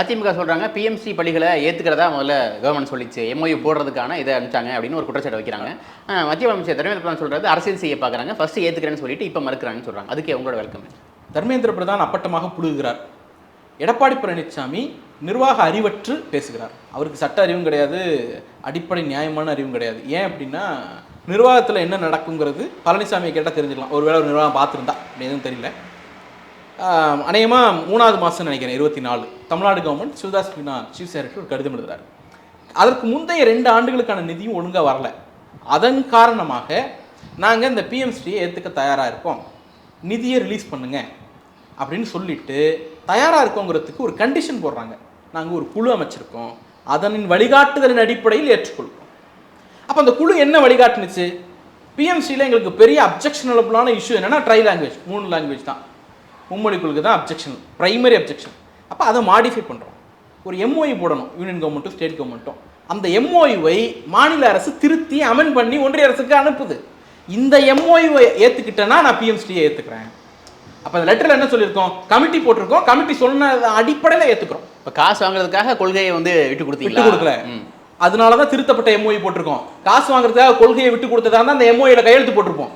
அதிமுக சொல்கிறாங்க பிஎம்சி பள்ளிகளை ஏற்றுக்கிறதா முதல்ல கவர்மெண்ட் சொல்லிச்சு. எம்ஓயு போடுறதுக்கான இதை அனுப்பிச்சாங்க அப்படின்னு ஒரு குற்றச்சாட்டு வைக்கிறாங்க. மத்திய அமைச்சர் தர்மேந்திர பிரதான் சொல்கிறது அரசியல் செய்ய பார்க்குறாங்க ஃபஸ்ட்டு ஏற்றுக்கிறேன்னு சொல்லிட்டு இப்போ மறுக்கிறாங்கன்னு சொல்கிறாங்க அதுக்கு உங்களோட வெல்கம் தர்மேந்திர பிரதான் அப்பட்டமாக புழுகிறார் எடப்பாடி பழனிசாமி நிர்வாக அறிவற்று பேசுகிறார். அவருக்கு சட்ட அறிவும் கிடையாது அடிப்படை நியாயமான அறிவும் கிடையாது. ஏன் அப்படின்னா நிர்வாகத்தில் என்ன நடக்குங்கிறது பழனிசாமியை கேட்டால் தெரிஞ்சுக்கலாம். ஒருவேளை ஒரு நிர்வாகம் பார்த்துருந்தா அப்படின்னு எதுவும் தெரியல. அநேகமாக மூணாவது மாதம் நினைக்கிறேன் இருபத்தி நாலு Tamil Nadu government Shivdas Meena chief secretary ஒரு கடிதம் எழுதுறாரு. அதற்கு முந்தைய ரெண்டு ஆண்டுகளுக்கான நிதியும் ஒழுங்காக வரல. அதன் காரணமாக நாங்கள் இந்த பிஎம்ஸ்டியை ஏற்றுக்க தயாராக இருக்கோம். நிதியை ரிலீஸ் பண்ணுங்க அப்படின்னு சொல்லிட்டு தயாராக இருக்கோங்கிறதுக்கு ஒரு கண்டிஷன் போடுறாங்க. நாங்கள் ஒரு குழு அமைச்சிருக்கோம். அதனின் வழிகாட்டுதலின் அடிப்படையில் ஏற்றுக்கொள்வோம். அப்போ அந்த குழு என்ன வழிகாட்டுனுச்சு? பிஎம்சியில் எங்களுக்கு பெரிய அப்ஜெக்ஷனபிளான இஷ்யூ என்னன்னா ட்ரை லாங்குவேஜ் மூணு லாங்குவேஜ் தான். மும்மொழி கொள்கை தான் அப்ஜெக்ஷன் பிரைமரி அப்ஜெக்ஷன் அப்போ அதை மாடிஃபை பண்ணுறோம் ஒரு எம்ஓஇ போடணும் யூனியன் கவர்மெண்ட்டும் ஸ்டேட் கவர்மெண்ட்டும் அந்த எம்ஓயுவை மாநில அரசு திருத்தி அமெண்ட் பண்ணி ஒன்றிய அரசுக்கு அனுப்புது. இந்த எம்ஓயுவை ஏற்றுக்கிட்டேன்னா நான் பிஎம்சியை ஏற்றுக்கிறேன் அப்போ அந்த லெட்டரில் என்ன சொல்லியிருக்கோம்? கமிட்டி போட்டிருக்கோம். கமிட்டி சொன்ன அடிப்படையில் ஏற்றுக்கிறோம் இப்போ காசு வாங்குறதுக்காக கொள்கையை வந்து விட்டு விட்டு கொடுத்தீங்களா கொடுக்கல. அதனால தான் திருத்தப்பட்ட எம்ஓஇ போட்டிருக்கோம். காசு வாங்குறதுக்காக கொள்கையை விட்டு கொடுத்ததா இருந்தா அந்த எம்ஓஇல கையெழுத்து போட்டிருப்போம்.